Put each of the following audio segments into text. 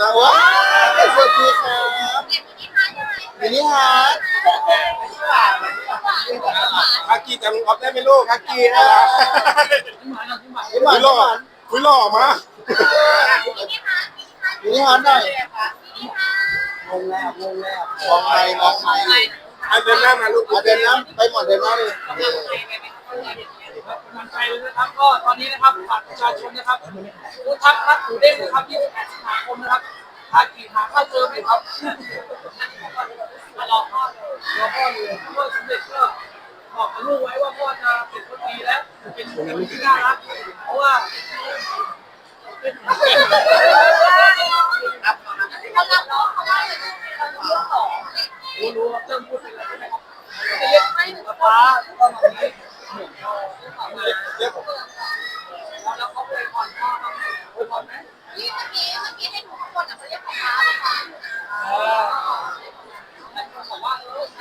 นะว้าวสวัสดีครับมินิฮาร์ดคากีจำลุงออฟได้ไหมลูกคากีนะพี่หคุวานยหล่อคุยหล่อมามินิฮาร์ดหน่อยงงแล้วงงแล้วมองไปมองไปอันเดินหน้ามาลูกอะเดินหน้ำไปหมดเดินหน้าเลยำลังใจเลยนะครับ ก็ตอนนี้นะครับฝากประชาชนนะครับรู้ทักรักหมูเด้งนะครับ28สิงหาคมนะครับทากีหาข้าวเจอไหมครับรอพ่อเลยรอพ่อเลยพ่อสมเด็จก็บอกกับลูกไว้ว่าพ่อจะเป็นคนดีแล้วเป็นคนที่น่ารักเพราะว่าเป็นรู้รู้ว่าเริ่มพูดเป็นอะไรใช่ไหมครับจะเรียกไม่หนึ่งป้าตอนนี้ เรียกผมแล้วเขาไปผ่อนพ่อเขาไปผ่อนไหมเออแล้วเขาบอกว่าเออท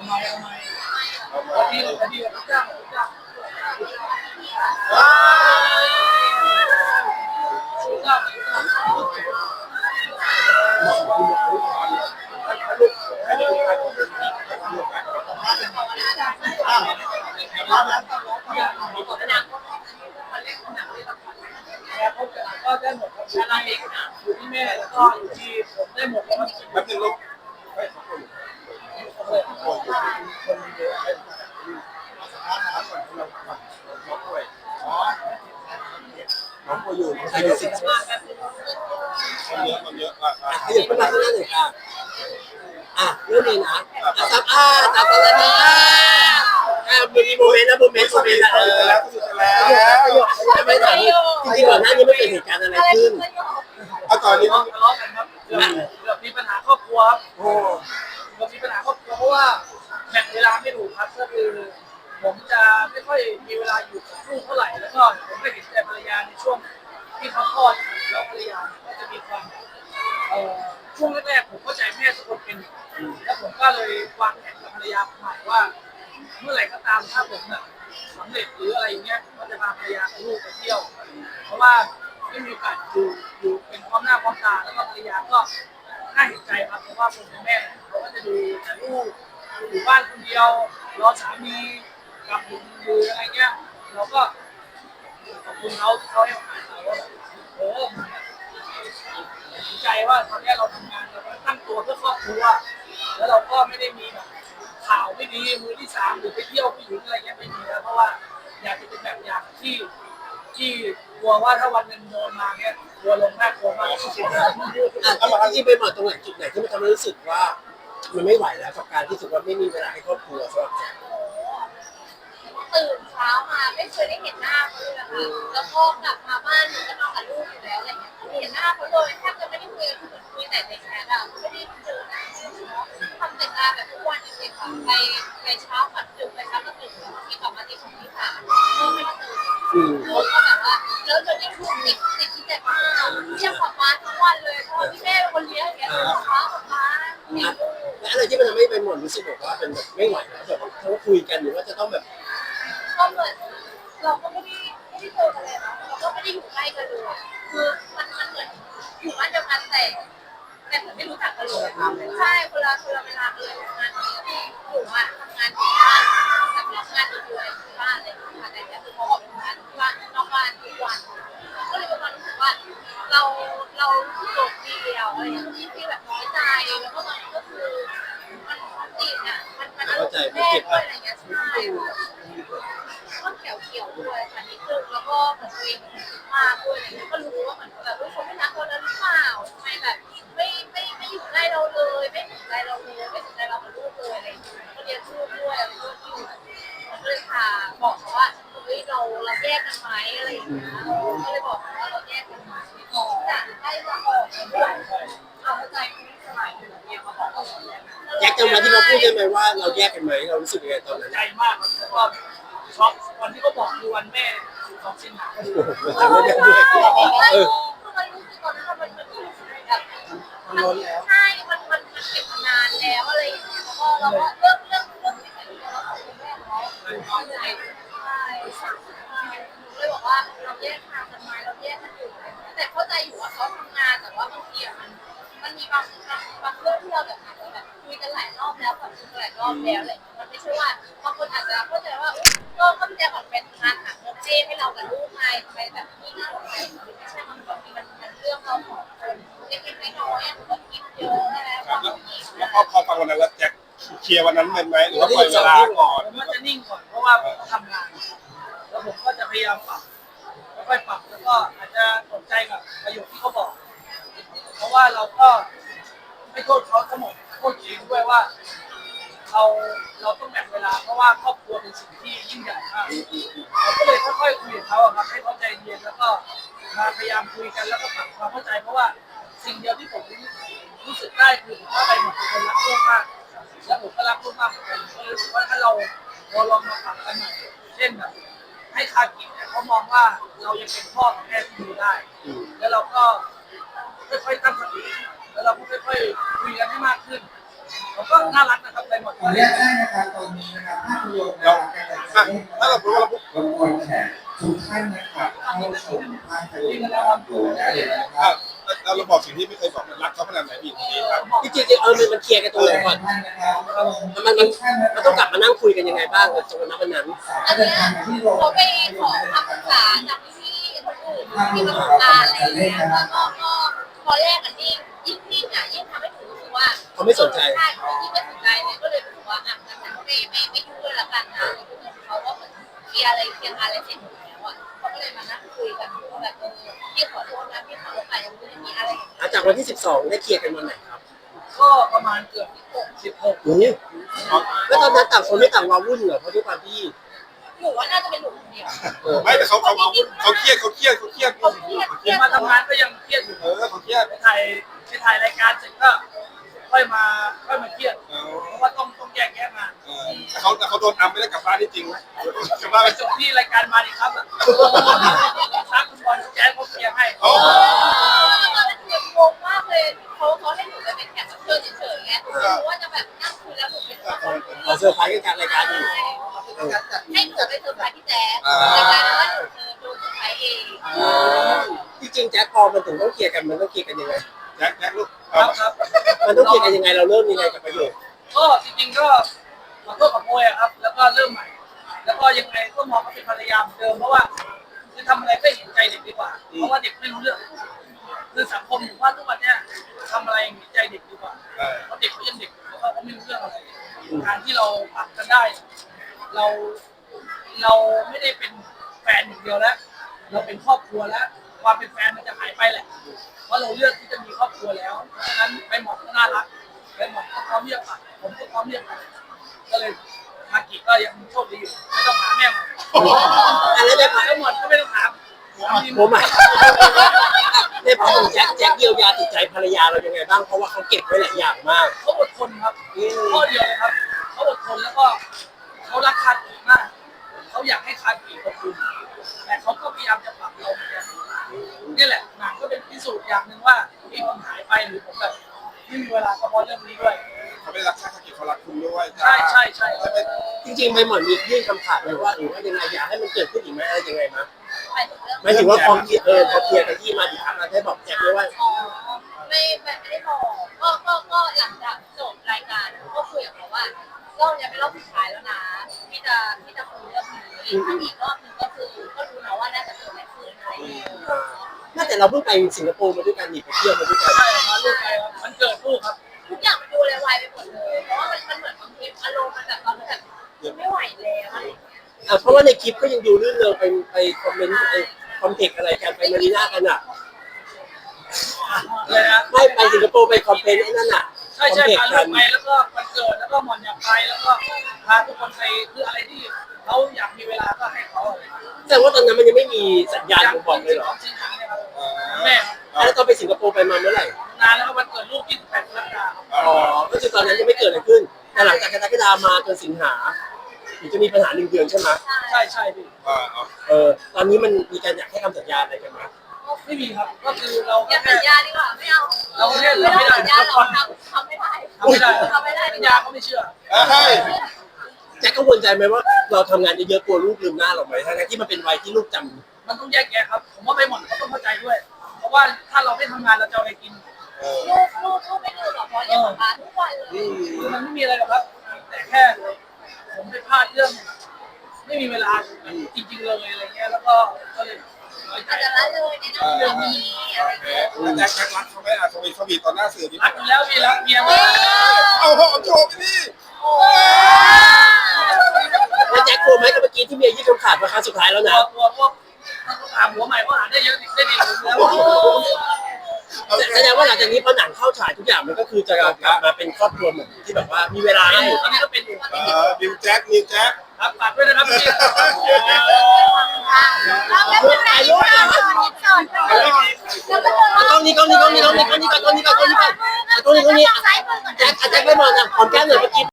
ำไมทำไมดีเลยเลยจ้างจ้างว้าวจ้างอะมาแล้วแล้วเขาก็ได้หม ดครับชนะเองอยู่ที่แม่แล้วก็อยู่ที่ผมได้หมดแล้วแป๊บนึงลูก น้อง ป่วยอยู่ใครดูสิคนเยอะคนเยอะอะอะขยับขึ้นมาข้างหน้าหน่อยค่ะอะเริ่มเลยนะอะซับอะซับแล้วนะอะมันมีโมเมนต์นะโมเมนต์โมเมนต์นะเออแล้วสุดแล้วทำไมถามจริงๆก่อนหน้านี้ไม่เกิดเหตุการณ์อะไรขึ้นเอาตอนนี้ทะเลาะกันครับเกือบบมีปัญหาครอบครัวโอ้เกือบมีปัญหาครอบครัวเพราะว่าแบ่งเวลาไม่ถูกครับก็คือ ผมจะไม่ค่อยมีเวลาอยู่กับลูกเท่าไหร่แล้วก็ผมไม่เห็นใจภรรยาในช่วง ที่เขาคลอดแล้วภรรยาก็จะมีความเอ่อช่วงแรกๆผมเข้าใจแม่ทุกคนเป็นแล้วผมก็เลยวางแผนกับภรรยาผมใหม่ว่า เมื่อไหร่ก็ตามถ้าผมน่ะสำเร็จหรืออะไรอย่างเงี้ยก็จะพาภรรยากับลูกไปเที่ยว เพราะว่าไม่มีโอกาสอยู่อยู่เป็นพร้อมหน้าพร้อมตาแล้วก็ภรรยาก็น่าเห็นใจครับเพราะว่าผมเป็นแม่เขาก็จะดูแต่ลูกอยู่บ้านคนเดียวรอสามีกลับดึกดื่อะไรเงี้ยเราก็ขอบคุณเขาที่เขาให้โอกาส ว่าเออมึงอะเห็นใจว่าตอนนี้เราทำงานเราก็ตั้งตัวเพื่อครอบครัว แล้วเราก็ไม่ได้มีแบบข่าวไม่ดีมือที่สามหรือไปเที่ยวผู้หญิงอะไรเงี้ยไม่มีนะเพราะว่าอยากจะเป็นแบบอย่างที่ที่กลัวว่าถ้าวันหนึ่งโดนมาเนี้ยกลัวลงน่ากลัวมากอะจริงๆไปหมดตรงไหนจุดไหนที่มันทำให้รู้สึกว่า มันไม่ไหวแล้วกับการที่รู้สึกว่าไม่มีเวลาให้ครอบครัวสำหรับแจ๊ค ตื่นเช้ามาไม่เคยได้เห็นหน้าเขาเลยนะคะแล้วก็กลับมาบ้านหนูก็นอนกับลูกอยู่แล้วอะไรเงี้ยไม่เห็นหน้าเขาเลยแทบจะไม่ได้คุยกันคือคุยแต่ในแชทอะไม่ได้เจอหน้าทำแต่งานแบบทุกวันจริงๆค่ะไปไปเช้ากับดึกไปเช้ากับดึกที่กลับมาตีสองตีสามก็ไม่ได้เจออืมลูกก็แบบว่าแล้วเดี๋ยวนี้ลูกติดติดที่แต่บ้านเรียกป๊าป๊าทั้งวันเลยเพราะว่าพี่แม่เป็นคนเลี้ยงอย่างเงี้ยป๊าป๊าป๊าติดลูก และอะไรที่มันทำให้ไปหมดรู้สึกแบบว่าเป็นแบบไม่ไหวแล้วแบบต้องคุยกันหรือว่าจะต้องแบบ ก็เหมือนเราก็ไม่ได้ไม่ได้เจอกันเลยเนาะเราก็ไม่ได้อยู่ใกล้กันเลยคือมันมันเหมือนอยู่บ้านเดียวกันแต่แต่เหมือนไม่รู้จักกันเลยใช่คนละคนละเวลากันเลยงานนี้ที่หนูอะทำงานที่บ้านแต่รับงานอยู่ด้วยที่บ้านอะไรอย่างเงี้ยแต่เนี่ยคือเขาออกไปทำงานที่บ้านนอกบ้านทุกวันก็เลยมีความรู้สึกว่าเราเราโดดเดี่ยวอะไรอย่างเงี้ยที่แบบน้อยใจแล้วก็ตอนนี้ก็คือมันติดอะมันมันอารมณ์แม่ด้วยอะไรเงี้ยใช่ ก็เหมือนตัวเองเป็นคนมากด้วยอะไรเงี้ยก็รู้ว่าเหมือนแบบว่าเขาไม่รักเราแล้วหรือเปล่าทำไมแบบไม่ไม่ไม่อยู่ใกล้เราเลย ไม่สนใจเราเลยไม่สนใจเรากับลูกเลยอะไรเงี้ยก็เรียนลูกด้วยอะไรด้วยที่อยู่ก็เลยพาบอกเขาว่าเฮ้ยเราเราแยกกันไหมอะไรอย่างเงี้ยก็เลยบอกเขาว่าเราแยกกันไหมบอกจะให้เราออกด้วยเอาใจไม่สบายอยู่เนี่ยมาบอกเราแล้วแจ็คจำวันที่เราพูดได้ไหมว่าเราแยกกันไหมเรารู้สึกยังไงตอนนั้นใจมากครับแล้วก็ ช็อกวันที่เขาบอกคือวันแม่12สิงหาคมโอ้โหมันจำไม่ได้ด้วยเออคือมันรู้สึกตอนนั้นมันมันรู้สึกไล้นแล้วใช่ มันมันมันเก็บมานานแล้วอะไรอย่างเงี้ยแล้วก็เราก็เรื่องเรื่องเรื่องที่ใส่ตัวเราของคุณแม่เนาใช่ใช่ใช่หนูเลยบอกว่าเราแยกทางกันไหมเราแยกกันอยู่แต่เข้าใจอยู่ว่าเขาทำงานแต่ว่าบางทีอะมันมันมีบางบางบางเรื่องที่เราแบบแบบคุยกันหลายรอบแล้วแบบคุยกันหลายรอบแล้วอะไรอย่างเงี้ย ไม่ใช่ว่าบางคนอาจจะเข้าใจว่าอุ๊ยก็ก็ม่ได้แบบเป็นทางหาเงินให้ให้เรากับลูกไงทำไมแบบนี่น่าสนใจไม่ใช่มันบางทีมันมันเรื่องเราของคนเล็กๆน้อยๆอะมันก็คิดเยอะนะครับบางแล้วแล้วพอพอฟังวันนั้นแล้วแจ็คเคลียร์วันนั้นเป็นไหมหรือว่าปล่อยเวลาก่อนผมก็จะนิ่งก่อนเพราะว่าผมก็ทำงาน แล้วผมก็จะพยายามปรับค่อยๆปรับแล้วก็อาจจะสนใจกับประโยคที่เขาบอก เพราะว่าเราก็ไม่โทษเขาทั้งหมดโทษตัวเองด้วยว่า เราเราต้องแบ่งเวลาเพราะว่าครอบครัวเป็นสิ่งที่ยิ่งใหญ่มากเราก็เลยค่อยๆคุยกับเขาอะครับให้เขาใจเย็นแล้วก็มาพยายามคุยกันแล้วก็ปรับความเข้าใจเพราะว่าสิ่งเดียวที่ผมรู้สึกได้คือผมว่าไปหมดทุกคนรักลูกมากแล้วผมก็รักลูกมากเหมือนกันก็เลยรู้สึกว่าถ้าเราเราลองมาปรับกันหน่อยเช่นแบบให้คากิเนี่ยเขามองว่าเรายังเป็นพ่อกับแม่ที่ดีได้ แล้วเราก็ค่อยๆตั้งสติแล้วเราก็ค่อยๆคุยกันให้มากขึ้น ผมก็น่ารักนะครับไปหมดขออนุญาตได้นะครับตอนนี้นะครับภาพยนตร์นะครับการจัดแสอะดงถ้าเราพูดว่าเราพูดรบกวนแขกทุกท่านนะครับเข้าชมภาพยนตร์นะครับดูได้เลยนะคอะรับแล้วเราบอกสิ่งที่ไม่เคยบอกรักเขาขนาดไหนพี่คนนี้ครับจริงๆเออมันมันเคลียร์กันตรงไหนก่อนท่านนะครับมันมันมันมันต้องกลับมานั่งคุยกันยังไงบ้างกับตรงนั้นวันนั้นอันเนี้ยเขาไปขอคำปรึกษาจากพี่คนอื่นที่ประสบการณ์อะไรอย่างเงี้ยแล้วก็ก็พอแรกอันนี้ยิ่งยิ่งอะยิ่งทำให้ถึงรู้สึก ว่าเขาไม่สนใจใช่เขายิ่งไม่สนใจเนี่ยก็เลยรู้สึกว่าอะงั้นฉันไม่ไม่ไม่ยุ่งด้วยละกันนะเขาก็เหมือนเคลียร์อะไรเคลียร์งานอะไรเสร็จหมดแล้วอะเขาก็เลยมานั่งคุยกันว่าแบบเออพี่ขอโทษนะพี่ขอโทษไปยังไม่ได้มีอะไรอย่างเงี้ยหลังจากวันที่ 12 ได้เคลียร์กันวันไหนครับ ก็ประมาณเกือบสิบหกโอ้ยแล้วตอนนั้นต่างคนไม่ต่างวาวุ่นเหรอเพราะด้วยความที่หนูว่าน่าจะเป็นหนูคนเดียวเออไม่แต่เขาเขาเขาเครียดเขาเครียดเขาเครียดเขาเครียดเขาเคเครีรียยดดมาทำงานก็ยังเครียดอยู่เออเขาเครียดไปถ่ายไปถ่ายรายการเสร็จก็ ค่อยมาค่อยมาเครียดเออเพราะว่าต้องต้องแยกแยะงานเออแต่เขาแต่เขาโดนอัมไม่ได้กลับบ้านที่จริงนะกลับบ้านไปไปจบที่รายการมาดีครับอะทักคุณบอลแจ๊สเขาเคลียร์ให้โอ้เออตอนนั้นหนูงงมากเลยเขาเขาให้หนูไปเป็นแขกรับเชิญเฉยๆไงหนูไม่รู้ว่าจะแบบนั่งคุยแล้วหนูเป็นคนขอเซอร์ไพรส์กันกลางรายการอยู่ ให้หนูไปเซอร์ไพรส์พี่แจ๊คแต่กลายเป็นว่าหนูเจอโดนเซอร์ไพรส์เอง จริงๆแจ็คพอมันถึงต้องเคลียร์กันมันต้องเคลียร์กันยังไง แจ็คแจ็คลูกครับครับ มันต้องเคลียร์กันยังไงเราเริ่มยังไงกับประโยคก็จริงๆก็ขอโทษขอโพยอะครับ แล้วก็เริ่มใหม่ แล้วก็ยังไงก็มองเขาเป็นภรรยาเหมือนเดิมเพราะว่าคือทำอะไรก็เห็นใจเด็กดีกว่า เพราะว่าเด็กไม่รู้เรื่อง คือสังคมผมว่าทุกวันเนี้ยทำอะไรเห็นใจเด็กดีกว่า เออเพราะเด็กเขายังเด็กอยู่แล้วก็เขาไม่รู้เรื่องอะไร การที่เราปรับกันได้ เราเราไม่ได้เป็นแฟนอย่างเดียวแล้ว เราเป็นครอบครัวแล้ว ความเป็นแฟนมันจะหายไปแหละ เพราะเราเลือกที่จะมีครอบครัวแล้ว เพราะฉะนั้นไปหมอกก็น่ารักไปหมอกก็พร้อมที่จะปรับผมก็พร้อมที่จะปรับก็เลยมากิก็ยังโชคดีอยู่ไม่ต้องหาแม่หมดอะไรได้หาก็หมดก็ไม่ต้องหาผมอะในพาร์ทของแจ็คแจ็คเยียวยาจิตใจภรรยาเรายังไงบ้างเพราะว่าเขาเก็บไว้หลายอย่างมากเขาอดทนครับข้อเดียวเลยครับเขาอดทนแล้วก็เขารักคากิมากเขาอยากให้คากิขอ หายไปหรือผมแบบไม่มีเวลาก็เพราะเรื่องนี้ด้วย เขาไม่ได้รักชาติเขารักคุณด้วยใช่ใช่ใช่จริงๆไปหมอนมียื่นคำขาดเลยว่าหรือว่ายังไงอยากให้มันเกิดขึ้นอีกไหมอะไรยังไงมั้ยหมายถึงเรื่องหมายถึงว่าพอเคลียร์เออพอเคลียร์กันที่มาถึงเราได้บอกแจ็คด้วยว่าอ๋อไม่ไม่ไม่ได้บอกก็ก็ก็หลังจากจบรายการก็คุยกับเขาว่าเราเนี่ยเป็นรอบสุดท้ายแล้วนะที่จะที่จะคุยเรื่องนี้ถ้ามีอีกรอบหนึงก็คือก็รู้นะว่าน่าจะเกิดอะไรขึ้นอะไรอย่างเงี้ย น่าแต่เราเพิ่งไปสิงคโปร์มาด้วยกันนี่ไปเที่ยวมาด้วยกันใช่ครับลูกไปครับมันเกิดลูกครับทุกอย่างมันดูเลวายไปหมดเลยเพราะว่ามันมันเหมือนบางทีอารมณ์มันแบบตอนนั้นแบบไม่ไหวแล้วอะไรอย่างเงี้ยอะเพราะว่าในคลิปก็ยังดูลื่นเริงไปไปคอมเมนต์ไปคอมเทคอะไรกันไปมารีน่ากันอะเลยนะไม่ไปสิงคโปร์ไปคอมเพนไอ้นั่นอะใช่คอมใช่เทคพาลูกักนไปแล้วก็วันเกิดแล้วก็หมอนอยากไปแล้วก็พาทุกคนไปคืออะไรที่เขาอยากมีเวลาก็ให้เขาอะไรแต่ว่าตอนนั้นมันยังไม่มีสัญญาณบ่งบอกเลยเหรอ แม่ครับแล้วตอนไปสิงคโปร์ไปมาเมื่อไหร่ นานแล้วครับวันเกิดลูก28กรกฎาคมอ๋อ ก็คือตอนนั้นยังไม่เกิดอะไรขึ้น แต่หลังจากกรกฎามาจนสิงหาถึงจะมีปัญหาหนึ่งเดือนใช่ไหมใช่ใช่พี่อ่าเออตอนนี้มันมีการอยากให้คำสัญญาอะไรกันไหมไม่ไม่มีครับ ก็คือเราอย่าแค่สัญญาดีกว่าไม่เอาเราแค่ไม่เราต้องไม่ได้สัญญาหรอกทำทำไม่ได้ทำไม่ได้ทำไม่ได้ดีสัญกญาว่าเขาไม่เชื่อเฮ้ยแจ็คกังวลใจไหมว่า เราทำงานเยอะๆกลัวลูกลืมหน้าเราไหมทั้งๆที่มันเป็นวัยที่ลูกจำมันต้องแยกแยะครับ ผมว่าไปหมดเขาต้องเข้าใจด้วยเพราะว่าถ้าเราไม่ทำงานเราจะเอาอะไรกิน ลูกลูกลูกไม่ดูหรอกเพราะเรียกป๊าป๊าทุกวันเลยคือมันไม่มีอะไรหรอกครับ แต่แค่ผมไปพลาดเรื่อง ไม่มีเวลาจริงๆเลยอะไรเงี้ย แล้วก็ก็เลยน้อยใจอาจจะละเลยในเรื่องนี้อะไรอย่างเงี้ยแล้วแจ็คแจ็ครักเขาไหมอะสวีทสวีทตอนหน้าสื่อนี่รักอยู่แล้วมีรักเมียมากเอาหอมโชว์ไปดิแล้วแจ็คกลัวไหมกับเมื่อกี้ที่เมียยืดคำขาดมาครั้งสุดท้ายแล้วตัวนะตัวพวก ถามหัวใหม่ว่าหาได้เยอะได้ดีอยู่แล้วแสดงว่าหลังจากนี้พอหนังเข้าฉายทุกอย่างมันก็คือจะกลับมาเป็นครอบครัวเหมือนที่แบบว่ามีเวลาเป็นให้อยู่ตอนนี้ก็เป็นอยู่เออนิวแจ็คนิวแจ็คครับฝากด้วยนะครับพี่เราไม่เป็นไรลูกเราสอนสอนแล้วก็เอากล้องนี้กล้องนี้กล้องนี้กล้องนี้กล้องนี้ก่อนกล้องนี้ก่อนกล้องนี้ก่อนเอากล้องนี้กล้องนี้ซ้ายมือก่อนแจ็คเอาแจ็คไปมองนะหอมแก้มหน่อยเมื่อกี้